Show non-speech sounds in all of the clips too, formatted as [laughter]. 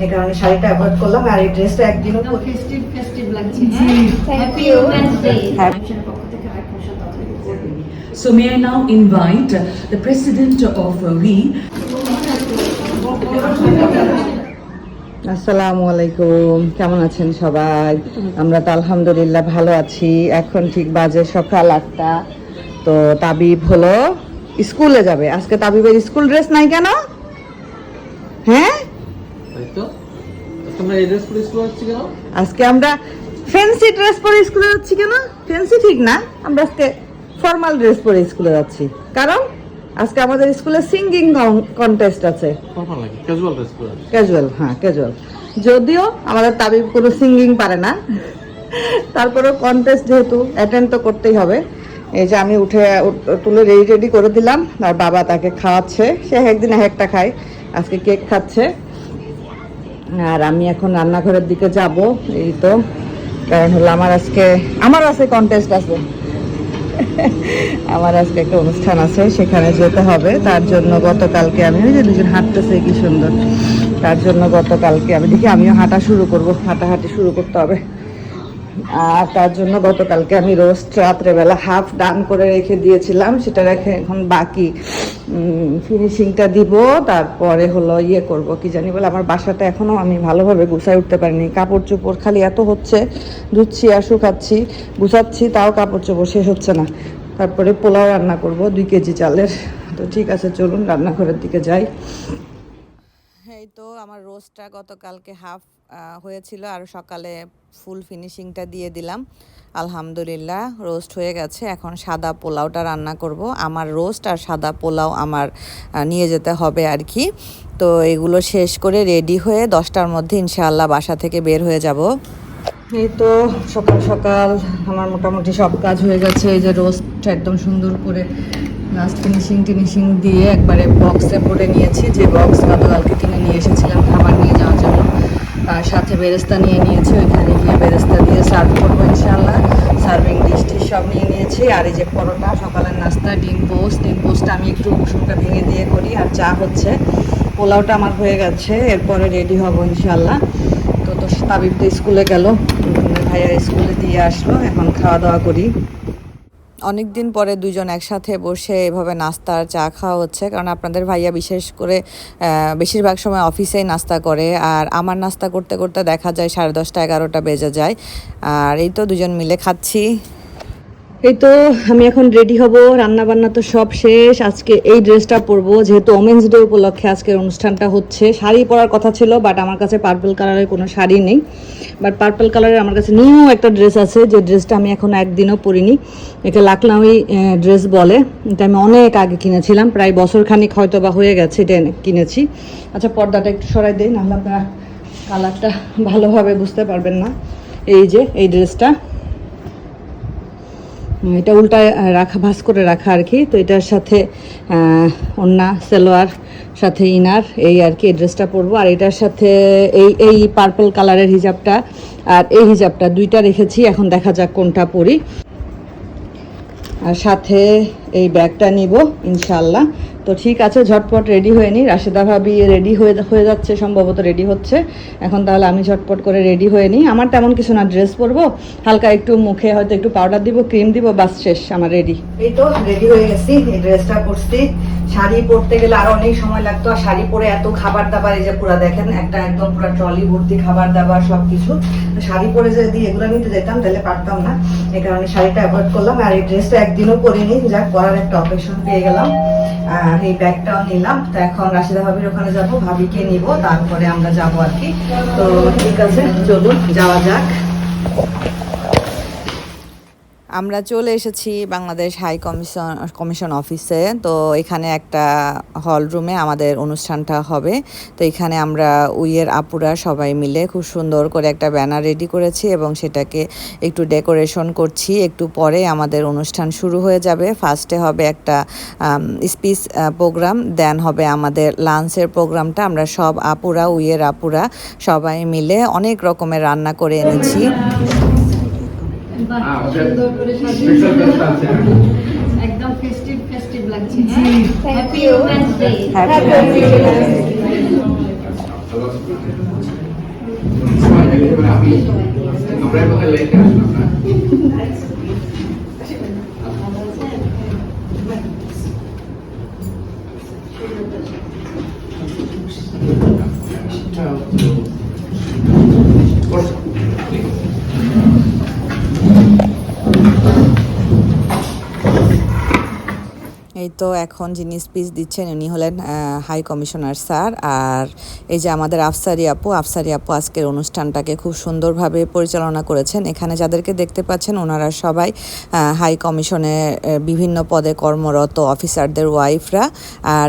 এই কারণে শাড়িটা অ্যাভয়েড করলাম আর এই ড্রেসটা একদিনও ফেস্টিভ ফেস্টিভ লাগছে। হ্যাপি উমেন্স ডে Happy- মানুষের পক্ষ থেকে আরেকবার সাথে So may I now invite the president of WE, আসসালামু আলাইকুম। কেমন আছেন সবাই? আমরা তো আলহামদুলিল্লাহ ভালো আছি। এখন ঠিক বাজে সকাল আটটা। তো তাবিব হলো স্কুলে যাবে। আজকে তাবিবের স্কুল ড্রেস নাই কেন হ্যাঁ তাই তো তোমরা এই ড্রেস পরে স্কুল যাচ্ছি কেন আজকে আমরা ফ্যান্সি ড্রেস পরে স্কুলে যাচ্ছি কেন? ফ্যান্সি ঠিক না আমরা আজকে ফর্মাল ড্রেস পরে স্কুলে যাচ্ছি। কারণ আজকে আমাদের স্কুলে সিঙ্গিং কন্টেস্ট আছে। ক্যাজুয়াল হ্যাঁ ক্যাজুয়াল যদিও আমাদের তাবিব কোনো সিঙ্গিং পারে না। তারপরেও কন্টেস্ট যেহেতু অ্যাটেন্ড তো করতেই হবে। এই যে আমি উঠে তুলে রেডি রেডি করে দিলাম। আর বাবা তাকে খাওয়াচ্ছে। সে একদিন এক একটা খায়। আজকে কেক খাচ্ছে। আর আমি এখন রান্নাঘরের দিকে যাব, এই তো। কারণ হলো আমার আজকে, আমার আছে কন্টেস্ট আছে। আমার আজকে একটা অনুষ্ঠান আছে, সেখানে যেতে হবে। তার জন্য গতকালকে আমি, ওই যে দুজন হাঁটতেছে, কি সুন্দর। তার জন্য গতকালকে আমি, দেখি আমিও হাঁটা শুরু করব, হাঁটাহাঁটি শুরু করতে হবে। আর তার জন্য গতকালকে আমি রোস্ট রাত্রেবেলা হাফ ডান করে রেখে দিয়েছিলাম, সেটা রেখে এখন বাকি ফিনিশিংটা দিব, তারপরে হলো ইয়ে করব, কি জানি বলে, আমার বাসাটা এখনও আমি ভালোভাবে গুছাই উঠতে পারিনি। কাপড় চোপড় খালি এত হচ্ছে, ধুচ্ছি আর শুকাচ্ছি, গুছাচ্ছি, তাও কাপড় চোপড় শেষ হচ্ছে না। তারপরে পোলাও রান্না করব, দুই কেজি চালের। তো ঠিক আছে, চলুন রান্নাঘরের দিকে যাই। এই তো আমার রোস্টটা গতকালকে হাফ হয়েছিল আর সকালে ফুল ফিনিশিংটা দিয়ে দিলাম। আলহামদুলিল্লাহ, রোস্ট হয়ে গেছে। এখন সাদা পোলাওটা রান্না করব। আমার রোস্ট আর সাদা পোলাও আমার নিয়ে যেতে হবে আর কি। তো এগুলো শেষ করে রেডি হয়ে দশটার মধ্যে ইনশাআল্লাহ বাসা থেকে বের হয়ে যাব। এই তো সকাল সকাল আমার মোটামুটি সব কাজ হয়ে গেছে। এই যে রোস্ট একদম সুন্দর করে লাস্ট ফিনিশিং টিনিশিং দিয়ে একবারে বক্সে ভরে নিয়েছি। যে বক্স গতকালকে কিনে নিয়ে এসেছিলাম, খাবার নিয়ে যাওয়ার জন্য। আর সাথে বেরেস্তা নিয়ে নিয়েছি, ওইখানে গিয়ে বেরেস্তা দিয়ে সার্ভ করব ইনশাল্লাহ সার্ভিং ডিশ সব নিয়ে নিয়েছি। আর এই যে পরোটা, সকালের নাস্তা, ডিম পোস্ট ডিম পোস্টটা আমি একটু কুসুমটা ভেঙে দিয়ে করি, আর চা হচ্ছে। পোলাওটা আমার হয়ে গেছে, এরপরে রেডি হব ইনশাল্লাহ তো তো তাবিব তো স্কুলে গেল ভাইয়া স্কুলে দিয়ে আসলো, এখন খাওয়া দাওয়া করি। অনেক দিন পরে দুজন একসাথে বসে এভাবে নাস্তা চা খাওয়া হচ্ছে। কারণ আপনাদের ভাইয়া বিশেষ করে বেশিরভাগ সময় অফিসেই নাস্তা করে। আর আমার নাস্তা করতে করতে দেখা যায় সাড়ে দশটা এগারোটা বেজে যায়। আর এই তো দুজন মিলে খাচ্ছি। এই তো আমি এখন রেডি হব রান্না বান্না তো সব শেষ। আজকে এই ড্রেসটা পরবো, যেহেতু ওমেন্স ডে উপলক্ষে আজকের অনুষ্ঠানটা হচ্ছে। শাড়ি পরার কথা ছিল বাট আমার কাছে পার্পল কালারের কোনো শাড়ি নেই। বাট পার্পল কালারের আমার কাছে নিউ একটা ড্রেস আছে, যে ড্রেসটা আমি এখন একদিনও পরিনি। এটা লাকনাউই ড্রেস বলে। এটা আমি অনেক আগে কিনেছিলাম, প্রায় বছর খানিক হয়তো বা হয়ে গেছে, এটা কিনেছি। আচ্ছা পর্দাটা একটু সরাই দেই, নাহলে আপনারা কালারটা ভালোভাবে বুঝতে পারবেন না। এই যে, এই ড্রেসটা এটা উল্টায় রাখা ভাস করে রাখা আর কি। তো এটার সাথে ওন্না সেলোয়ার, সাথে ইনার, এই আর কি ড্রেসটা পরবো। আর এটার সাথে এই এই পার্পল কালারের হিজাবটা আর এই হিজাবটা দুইটা রেখেছি। এখন দেখা যাক কোনটা পরি। আর সাথে এই ব্যাগটা নিব ইনশাল্লাহ তো ঠিক আছে, ঝটপট রেডি হয়ে নিই রাশেদা ভাবি রেডি হয়ে হয়ে যাচ্ছে, সম্ভবত রেডি হচ্ছে। এখন তাহলে আমি ঝটপট করে রেডি হয়ে নিই আমার তেমন কিছু না ড্রেস পরবো, হালকা একটু মুখে হয়তো একটু পাউডার দিব ক্রিম দিব, বাস শেষ, আমার রেডি এই তো রেডি হয়ে গেছি, এই ড্রেসটা পরছি। শাড়ি পরতে গেলে আরও অনেক সময় লাগতো, আর শাড়ি পরে এত খাবার দাবার এই যে পুরো দেখেন, একটা একদম পুরো ট্রলি ভর্তি খাবার দাবার সবকিছু। তো শাড়ি পরে যদি এগুলো নিতে যেতাম, তাহলে পারতাম না। এই কারণে শাড়িটা অ্যাভয়েড করলাম, আর এই ড্রেসটা একদিনও পরিনি। যাক, পরার একটা অকেশন পেয়ে গেলাম। আর এই ব্যাগটাও নিলাম। তো এখন রাশিদা ভাবির ওখানে যাব, ভাবিকে নিব, তারপরে আমরা যাব আর কি। তো ঠিক আছে, চলুন, যাওয়া যাক। আমরা চলে এসেছি বাংলাদেশ হাই কমিশন কমিশন অফিসে তো এখানে একটা হল রুমে আমাদের অনুষ্ঠানটা হবে। তো এখানে আমরা উইয়ের আপুরা সবাই মিলে খুব সুন্দর করে একটা ব্যানার রেডি করেছি এবং সেটাকে একটু ডেকোরেশন করছি। একটু পরে আমাদের অনুষ্ঠান শুরু হয়ে যাবে। ফার্স্টে হবে একটা স্পিচ প্রোগ্রাম দেন হবে আমাদের লাঞ্চের প্রোগ্রামটা আমরা সব আপুরা, উইয়ের আপুরা সবাই মিলে অনেক রকমের রান্না করে এনেছি। সুন্দর করে সাজিয়ে একদম ফেস্টিভ ফেস্টিভ লাগছে happy women's day Happy Happy সময় লাগে এবার আমি আমরা এবার লেটে আসলাম না এই তো এখন যিনি স্পিচ দিচ্ছেন উনি হলেন হাই কমিশনার স্যার। আর এই যে আমাদের আফসারি আপু আফসারি আপু আজকের অনুষ্ঠানটাকে খুব সুন্দরভাবে পরিচালনা করেছেন। এখানে যাদেরকে দেখতে পাচ্ছেন ওনারা সবাই হাই কমিশনের বিভিন্ন পদে কর্মরত অফিসারদের ওয়াইফরা আর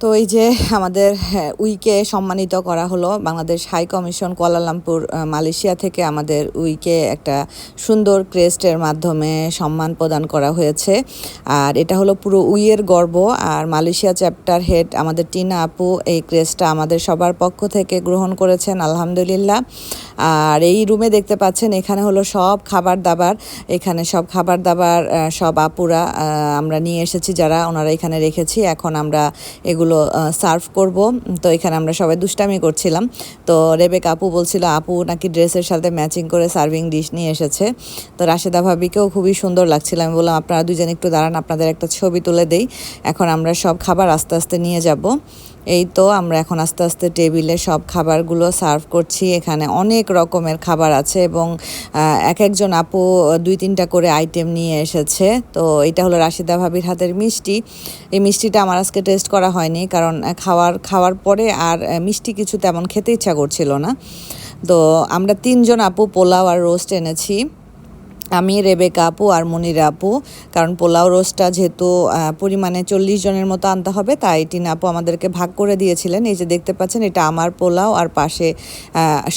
তো এই যে আমাদের হ্যাঁ, উইকে সম্মানিত করা হলো Bangladesh high commission Kuala Lumpur Malaysia থেকে আমাদের উইকে একটা সুন্দর ক্রেস্টের মাধ্যমে সম্মান প্রদান করা হয়েছে। আর এটা হলো পুরো উইয়ের গর্ব। আর মালয়েশিয়া চ্যাপ্টার হেড আমাদের টিনা আপু এই ক্রেস্টটা আমাদের সবার পক্ষ থেকে গ্রহণ করেছেন আলহামদুলিল্লাহ। আর এই রুমে দেখতে পাচ্ছেন এখানে হলো সব খাবার দাবার। এখানে সব খাবার দাবার সব আপুরা আমরা নিয়ে এসেছি যারা ওনারা এখানে রেখেছি। এখন আমরা এগুলো সার্ভ করব। তো এখানে আমরা সবাই দুষ্টামি করছিলাম। তো রেবেক আপু বলছিল, আপু, নাকি ড্রেসের সাথে ম্যাচিং করে সার্ভিং ডিশ নিয়ে এসেছে? তো রাশেদা ভাবিকেও খুবই সুন্দর লাগছিল। আমি বললাম, আপনারা দুজন একটু দাঁড়ান, আপনাদের একটা ছবি তুলে দেই। এখন আমরা সব খাবার আস্তে আস্তে নিয়ে যাব। এই তো আমরা এখন আস্তে আস্তে টেবিলে সব খাবারগুলো সার্ভ করছি। এখানে অনেক রকমের খাবার আছে এবং এক একজন আপু দুই তিনটা করে আইটেম নিয়ে এসেছে। তো এটা হলো রাশিদা ভাবির হাতের মিষ্টি। এই মিষ্টিটা আমার আজকে টেস্ট করা হয়নি। কারণ খাওয়ার খাওয়ার পরে আর মিষ্টি কিছু তেমন খেতে ইচ্ছা করছিল না। তো আমরা তিনজন আপু পোলাও আর রোস্ট এনেছি। আমি রেবেকা আপু আর মনিরা আপু, কারণ পোলাও রোস্টটা যেহেতু পরিমাণে চল্লিশ জনের মতো আনতে হবে, তাই টিনা আপু আমাদেরকে ভাগ করে দিয়েছিলেন। এই যে দেখতে পাচ্ছেন, এটা আমার পোলাও আর পাশে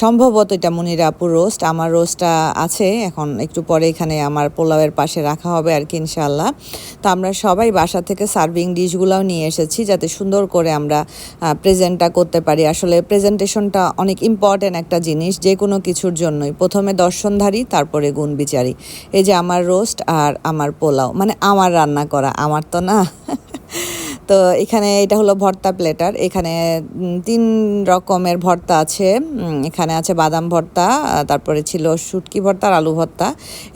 সম্ভবত এটা মনিরা আপুর রোস্ট। আমার রোস্টটা আছে, এখন একটু পরে এখানে আমার পোলাওয়ের পাশে রাখা হবে আর কি ইনশাল্লাহ তো আমরা সবাই বাসা থেকে সার্ভিং ডিশগুলোও নিয়ে এসেছি, যাতে সুন্দর করে আমরা প্রেজেন্টটা করতে পারি। আসলে প্রেজেন্টেশনটা অনেক ইম্পর্ট্যান্ট একটা জিনিস যে কোনো কিছুর জন্যই। প্রথমে দর্শনধারী, তারপরে গুণ বিচারী এই যে আমার রোস্ট আর আমার পোলাও মানে আমার রান্না করা, আমার তো না। তো এখানে এটা হলো ভর্তা প্লেটার, এখানে তিন রকমের ভর্তা আছে। এখানে আছে বাদাম ভর্তা তারপরে ছিল শুটকি ভর্তা আর আলু ভর্তা।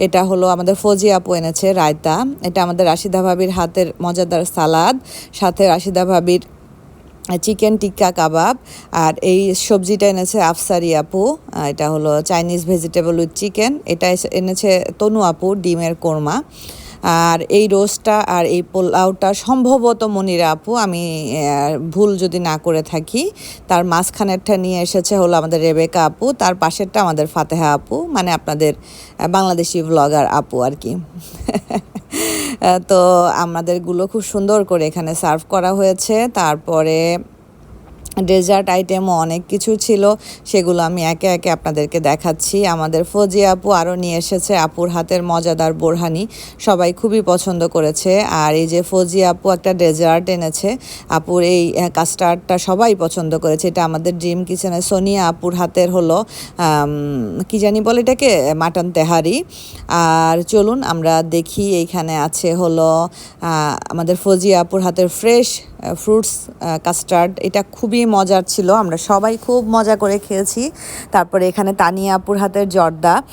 এটা হলো আমাদের ফজি আপু এনেছে, রায়তা। এটা আমাদের রাশিদা ভাবির হাতের মজাদার সালাদ, সাথে রাশিদা ভাবির চিকেন টিক্কা কাবাব, আর এই সবজিটা এনেছে আফসারি আপু এটা হলো চাইনিজ ভেজিটেবল উইথ চিকেন, এটা এনেছে তনু আপু, ডিমের কোরমা। আর এই রোস্টটা আর এই পোলাওটা সম্ভবত মনিরা আপু, আমি ভুল যদি না করে থাকি, তার মাঝখানেরটা নিয়ে এসেছে হলো আমাদের রেবেকা আপু, তার পাশেরটা আমাদের ফাতেহা আপু মানে আপনাদের বাংলাদেশি ব্লগার আপু আর কি। [laughs] তো আমাদেরগুলো খুব সুন্দর করে এখানে সার্ভ করা হয়েছে। তারপরে ডেজার্ট আইটেমও অনেক কিছু ছিল, সেগুলো আমি একে একে আপনাদেরকে দেখাচ্ছি। আমাদের ফজি আপু আরও নিয়ে এসেছে আপুর হাতের মজাদার বোরহানি, সবাই খুবই পছন্দ করেছে। আর এই যে ফজি আপু একটা ডেজার্ট এনেছে, আপুর এই কাস্টার্ডটা সবাই পছন্দ করেছে। এটা আমাদের ড্রিম কিচেনে সোনিয়া আপুর হাতের হলো কি জানি বলে এটাকে? মাটন তেহারি। আর চলুন আমরা দেখি, এইখানে আছে হলো আমাদের ফজি আপুর হাতের ফ্রেশ ফ্রুটস কাস্টার্ড এটা খুবই মজার ছিল। আমরা সবাই খুব মজা করে খেয়েছি। তারপরে এখানে তানিয়া আপুর হাতের জর্দা।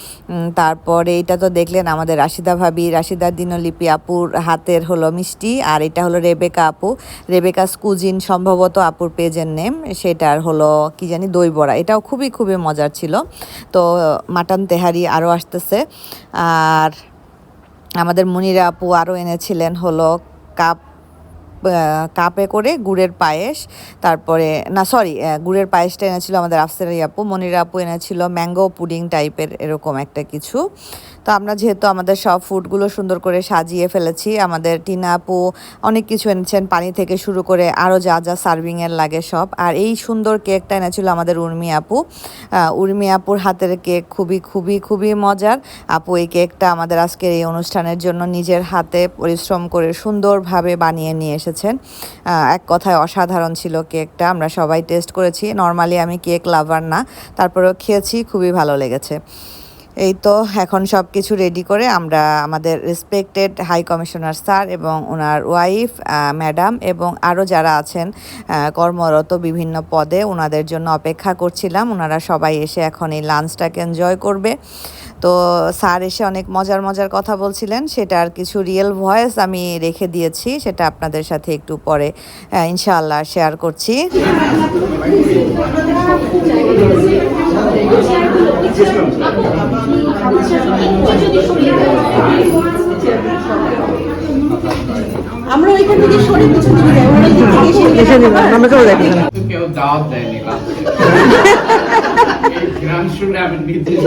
তারপরে এটা তো দেখলেন আমাদের রাশিদা ভাবি, রাশিদা দিনলিপি আপুর হাতের হলো মিষ্টি, আর এটা হলো রেবেকা আপু। রেবেকা স্কুজিন সম্ভবত আপুর পেজের নেম। সেটার হলো কি জানি দই বড়া এটাও খুবই খুবই মজার ছিল। তো, মাটন তেহারি আরও আসতেছে। আর আমাদের মনিরা আপু আরও এনেছিলেন হলো কাপ কাপে করে গুড়ের পায়েস, তারপরে, না সরি গুড়ের পায়েসটা এনেছিল আমাদের আফসারি আপু, মনির আপু এনেছিল ম্যাঙ্গো পুডিং টাইপের এরকম একটা কিছু। তো আমরা যেহেতু আমাদের সব ফুডগুলো সুন্দর করে সাজিয়ে ফেলেছি, আমাদের টিনা আপু অনেক কিছু এনেছেন, পানি থেকে শুরু করে আরও যা যা সার্ভিংয়ের লাগে সব। আর এই সুন্দর কেকটা এনেছিল আমাদের উর্মি আপু। উর্মি আপুর হাতের কেক খুবই খুবই খুবই মজার। আপু এই কেকটা আমাদের আজকের এই অনুষ্ঠানের জন্য নিজের হাতে পরিশ্রম করে সুন্দরভাবে বানিয়ে নিয়ে এসেছেন। এক কথায় অসাধারণ ছিল কেকটা। আমরা সবাই টেস্ট করেছি। নর্মালি আমি কেক লাভার না। তারপরেও খেয়েছি, খুবই ভালো লেগেছে। এই তো এখন সব কিছু রেডি করে আমরা আমাদের রেসপেক্টেড হাই কমিশনার স্যার এবং ওনার ওয়াইফ ম্যাডাম এবং আরও যারা আছেন কর্মরত বিভিন্ন পদে, ওনাদের জন্য অপেক্ষা করছিলাম। ওনারা সবাই এসে এখন এই লাঞ্চটাকে এনজয় করবে। তো স্যার এসে অনেক মজার মজার কথা বলছিলেন। সেটার কিছু রিয়েল ভয়েস আমি রেখে দিয়েছি। সেটা আপনাদের সাথে একটু পরে ইনশাআল্লাহ শেয়ার করছি। আমরা ওইখান থেকে সরে পিছন দিকে যাই ওরা দিক এসে কেউ দাওয়াত দেয়নি [laughs] গান শুনে আমি নির্দেশ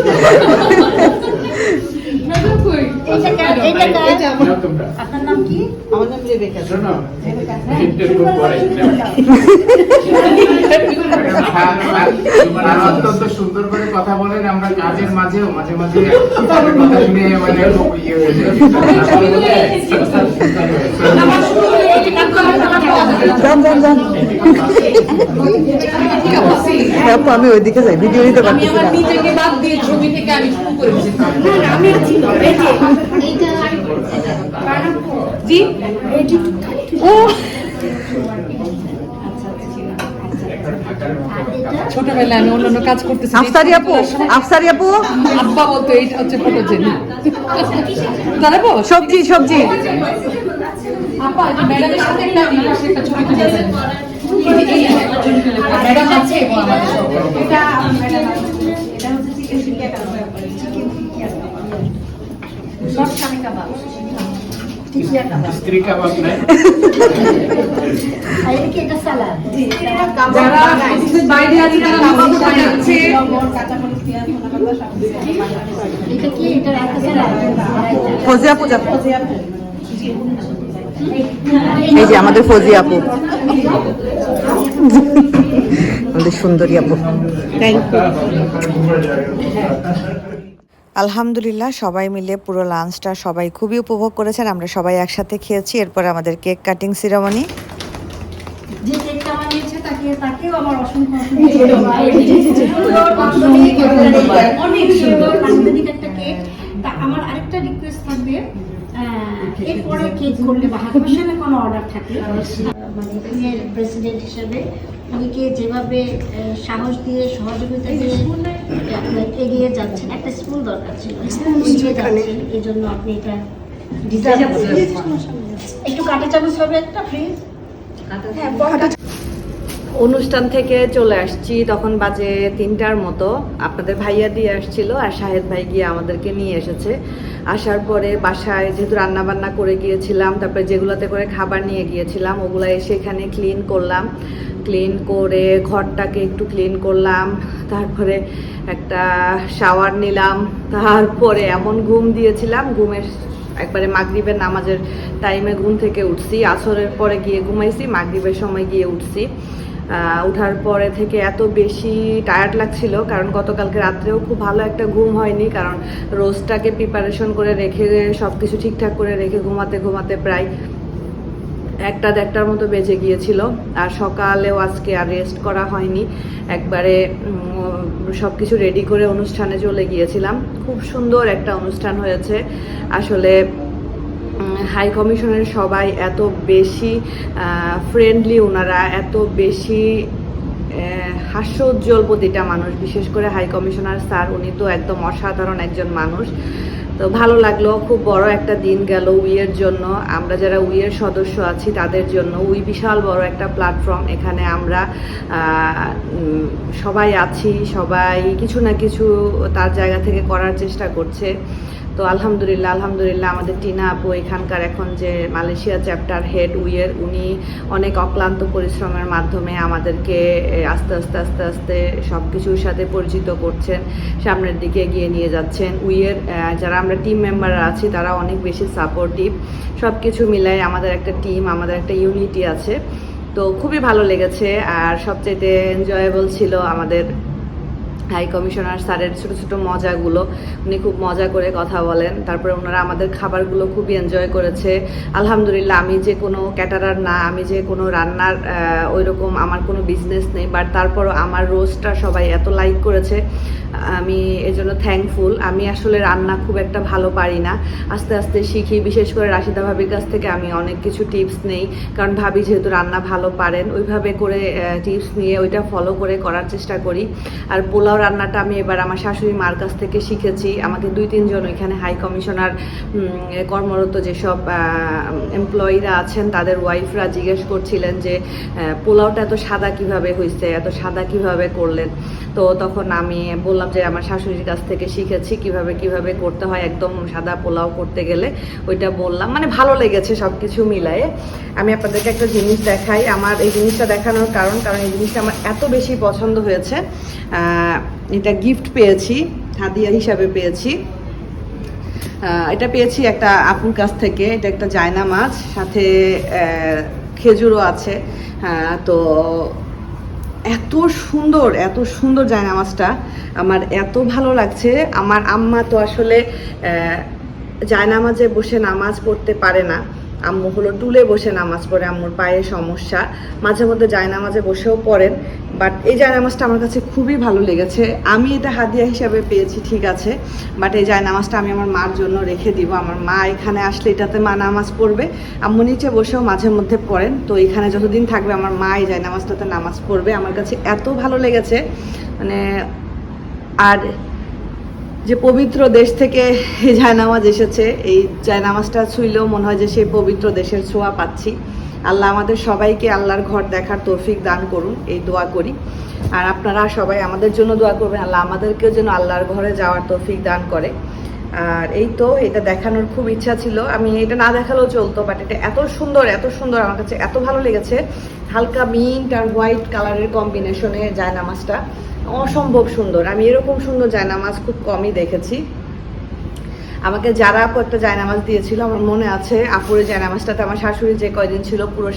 আপনার নাম কি আমার নাম রেবেকা শোনো ইন্টারভিউ পরে আর অত্যন্ত সুন্দর করে কথা বলেন আমরা কাজের মাঝেও মাঝে মাঝে কথা শুনে মানে ইয়ে হয়ে যায়। যান যান যান। আপু আমি ওইদিকে যাই ভিডিও নিতে আমি পারতেছি আমার না। নিজেকে বাদ দিয়ে ছবি থেকে আমি শুরু করেছি ও। ছোটবেলায় আমি অন্যান্য কাজ করতেছি। আফসারি আপু আফসারি আপু। আব্বা বলতো এইটা হচ্ছে ফটোজেনি জানাব সবজি সবজি। আপা ম্যাডামের সাথে একটা ইংলিশে একটা ছবি তুলেছেন ম্যাডাম আছে এবং আমাদের সঙ্গে। স্ত্রী কাবাব। নাই। যারা অফিসের বাইরে আছে তারা নামাজ বানাচ্ছে। ফজি আপু যাব এই যে আমাদের ফজি আপু। আমাদের সুন্দরী আপু। থ্যাংক আলহামদুলিল্লাহ সবাই মিলে পুরো লাঞ্চটা সবাই খুবই উপভোগ করেছেন। আমরা সবাই একসাথে খেয়েছি এরপর আমাদের কেক কাটিং সিরামনি যে কেকটা বানিয়েছে তাকে তাকেও আমার অসংখ্য অসংখ্য অনেক সুন্দর। একটা কেক আমার আরেকটা রিকোয়েস্ট থাকবে। এরপরে কেক করলে বা কোনো অর্ডার থাকলে? মানে এখানের প্রেসিডেন্ট হিসেবে উনিকে যেভাবে সাহস দিয়ে সহযোগিতা দিয়ে এগিয়ে যাচ্ছেন একটা স্কুল দরকার ছিল। এই জন্য আপনি এটা একটু কাটা চামচ হবে একটা প্লিজ হ্যাঁ অনুষ্ঠান থেকে চলে আসছি, তখন বাজে তিনটার মতো। আপনাদের ভাইয়া দিয়ে আসছিল আর শাহেদ ভাই গিয়ে আমাদেরকে নিয়ে এসেছে। আসার পরে বাসায় যেহেতু রান্না বান্না করে গিয়েছিলাম, তারপরে যেগুলোতে করে খাবার নিয়ে গিয়েছিলাম, ওগুলো এসে এখানে ক্লিন করলাম। ক্লিন করে ঘরটাকে একটু ক্লিন করলাম, তারপরে একটা শাওয়ার নিলাম, তারপরে এমন ঘুম দিয়েছিলাম, ঘুমের একবারে মাগরিবের নামাজের টাইমে ঘুম থেকে উঠছি। আসরের পরে গিয়ে ঘুমাইছি, মাগরিবের সময় গিয়ে উঠছি। উঠার পরে থেকে এত বেশি টায়ার্ড লাগছিল, কারণ গতকালকে রাত্রেও খুব ভালো একটা ঘুম হয়নি, কারণ রোজটাকে প্রিপারেশন করে রেখে সব কিছু ঠিকঠাক করে রেখে ঘুমাতে ঘুমাতে প্রায় একটা দেড়টার মতো বেজে গিয়েছিল, আর সকালেও আজকে আর রেস্ট করা হয়নি। একবারে সব কিছু রেডি করে অনুষ্ঠানে চলে গিয়েছিলাম। খুব সুন্দর একটা অনুষ্ঠান হয়েছে। আসলে হাই কমিশনের সবাই এত বেশি ফ্রেন্ডলি ওনারা এত বেশি হাস্যোজ্জ্বল প্রতিটা মানুষ। বিশেষ করে হাই কমিশনার স্যার, উনি তো একদম অসাধারণ একজন মানুষ। তো ভালো লাগল, খুব বড় একটা দিন গেল উইয়ের জন্য। আমরা যারা উইয়ের সদস্য আছি, তাদের জন্য। উই বিশাল বড় একটা প্ল্যাটফর্ম এখানে আমরা সবাই আছি, সবাই কিছু না কিছু তার জায়গা থেকে করার চেষ্টা করছে। তো আলহামদুলিল্লাহ আলহামদুলিল্লাহ আমাদের টিনা আপু এখানকার এখন যে মালয়েশিয়া চ্যাপ্টার হেড উইয়ের, উনি অনেক অক্লান্ত পরিশ্রমের মাধ্যমে আমাদেরকে আস্তে আস্তে আস্তে আস্তে সব কিছুর সাথে পরিচিত করছেন। সামনের দিকে এগিয়ে নিয়ে যাচ্ছেন উইয়ের যারা আমরা টিম মেম্বাররা আছি, তারা অনেক বেশি সাপোর্টিভ সব কিছু মিলাই আমাদের একটা টিম আমাদের একটা ইউনিটি আছে। তো খুবই ভালো লেগেছে, আর সবচেয়ে এনজয়েবল ছিল আমাদের হাই কমিশনার স্যারের ছোটো ছোটো মজাগুলো, উনি খুব মজা করে কথা বলেন। তারপরে ওনারা আমাদের খাবারগুলো খুবই এনজয় করেছে। আলহামদুলিল্লাহ, আমি যে কোনো ক্যাটারার না, আমি যে কোনো রান্নার ওই রকম আমার কোনো বিজনেস নেই বাট তারপরও আমার রোস্টটা সবাই এত লাইক করেছে। আমি এজন্য থ্যাঙ্কফুল আমি আসলে রান্না খুব একটা ভালো পারি না। আস্তে আস্তে শিখি। বিশেষ করে রাশিদা ভাবির কাছ থেকে আমি অনেক কিছু টিপস নেই। কারণ ভাবি যেহেতু রান্না ভালো পারেন, ওইভাবে করে টিপস নিয়ে ওইটা ফলো করে করার চেষ্টা করি। আর পোলাও রান্নাটা আমি এবার আমার শাশুড়ি মার কাছ থেকে শিখেছি। আমাকে দুই তিনজন ওইখানে হাই কমিশনার কর্মরত যেসব এমপ্লয়িরা আছেন, তাদের ওয়াইফরা জিজ্ঞেস করছিলেন যে পোলাওটা এত সাদা কীভাবে হয়েছে এত সাদা কীভাবে করলেন? তো তখন আমি বললাম যে, আমার শাশুড়ির কাছ থেকে শিখেছি কীভাবে কীভাবে করতে হয় একদম সাদা পোলাও করতে গেলে। ওইটা বললাম মানে ভালো লেগেছে সব কিছু মিলায়ে। আমি আপনাদেরকে একটা জিনিস দেখাই, আমার এই জিনিসটা দেখানোর কারণ কারণ এই জিনিসটা আমার এত বেশি পছন্দ হয়েছে। এটা গিফট পেয়েছি, হাদিয়া হিসাবে পেয়েছি। এটা পেয়েছি একটা আপুর কাছ থেকে, এটা একটা জায়না মাছ, সাথে খেজুরও আছে। তো এত সুন্দর এত সুন্দর জায়না মাছটা। আমার এত ভালো লাগছে। আমার আম্মা তো আসলে জায়নামাজে বসে নামাজ পড়তে পারে না। আম্মু হলো টুলে বসে নামাজ পড়ে, আম্মুর পায়ে সমস্যা। মাঝে মধ্যে জায়নামাজে বসেও পড়েন। বাট এই জায়নামাজটা আমার কাছে খুবই ভালো লেগেছে। আমি এটা হাদিয়া হিসাবে পেয়েছি, ঠিক আছে। বাট এই জায়নামাজটা আমি আমার মার জন্য রেখে দিব। আমার মা এখানে আসলে এটাতে মা নামাজ পড়বে। আম্মু নিচে বসেও মাঝে মধ্যে পড়েন। তো এখানে যতদিন থাকবে আমার মা এই জায়নামাজটাতে নামাজ পড়বে। আমার কাছে এত ভালো লেগেছে। মানে আর যে পবিত্র দেশ থেকে এই জায়নামাজ এসেছে, এই জায়নামাজটা ছুইলেও মনে হয় যে সেই পবিত্র দেশের ছোঁয়া পাচ্ছি। আল্লাহ আমাদের সবাইকে আল্লাহর ঘর দেখার তৌফিক দান করুন, এই দোয়া করি। আর আপনারা সবাই আমাদের জন্য দোয়া করবেন, আল্লাহ আমাদেরকেও যেন আল্লাহর ঘরে যাওয়ার তৌফিক দান করে। আর এই তো, এটা দেখানোর খুব ইচ্ছা ছিল। আমি এটা না দেখালেও চলতো বাট এটা এত সুন্দর এত সুন্দর, আমার কাছে এত ভালো লেগেছে। হালকা মিন্ট আর হোয়াইট কালারের কম্বিনেশনে জায়নামাজটা অসম্ভব সুন্দর। আমি এরকম সুন্দর জায়নামাজ খুব কমই দেখেছি। আমাকে যারা আপু একটা জায়নামাজ দিয়েছিল, আমার মনে আছে আপুরে জায়নামাজটাতে আমার শাশুড়ি যে কয়দিন ছিল পুরো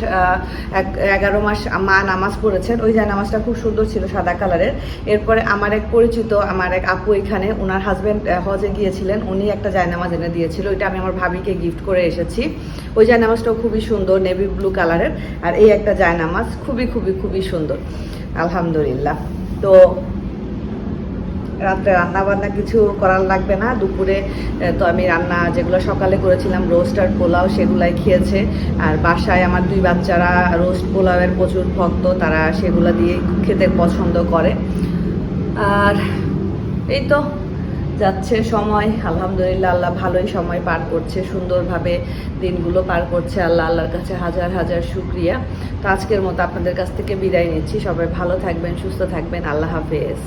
এগারো মাস মা নামাজ পড়েছেন। ওই জায়নামাজটা খুব সুন্দর ছিল সাদা কালারের। এরপরে আমার এক পরিচিত, আমার এক আপু এখানে ওনার হাজব্যান্ড হজে গিয়েছিলেন। উনি একটা জায়নামাজ এনে দিয়েছিল, ওইটা আমি আমার ভাবিকে গিফট করে এসেছি। ওই জায়নামাজটাও খুবই সুন্দর নেভি ব্লু কালারের। আর এই একটা জায়নামাজ খুবই খুবই খুবই সুন্দর। আলহামদুলিল্লাহ। তো রাত্রে রান্না বান্না কিছু করার লাগবে না। দুপুরে তো আমি রান্না যেগুলো সকালে করেছিলাম রোস্ট আর পোলাও সেগুলাই খেয়েছে। আর বাসায় আমার দুই বাচ্চারা রোস্ট পোলাওয়ের প্রচুর ভক্ত, তারা সেগুলো দিয়ে খেতে পছন্দ করে। আর এই তো, যাচ্ছে সময়। আলহামদুলিল্লাহ, আল্লাহ ভালোই সময় পার করছে, সুন্দরভাবে দিনগুলো পার করছে আল্লাহ, আল্লাহর কাছে হাজার হাজার শুক্রিয়া। তো আজকের মতো আপনাদের কাছ থেকে বিদায় নিচ্ছি। সবাই ভালো থাকবেন, সুস্থ থাকবেন। আল্লাহ হাফেজ।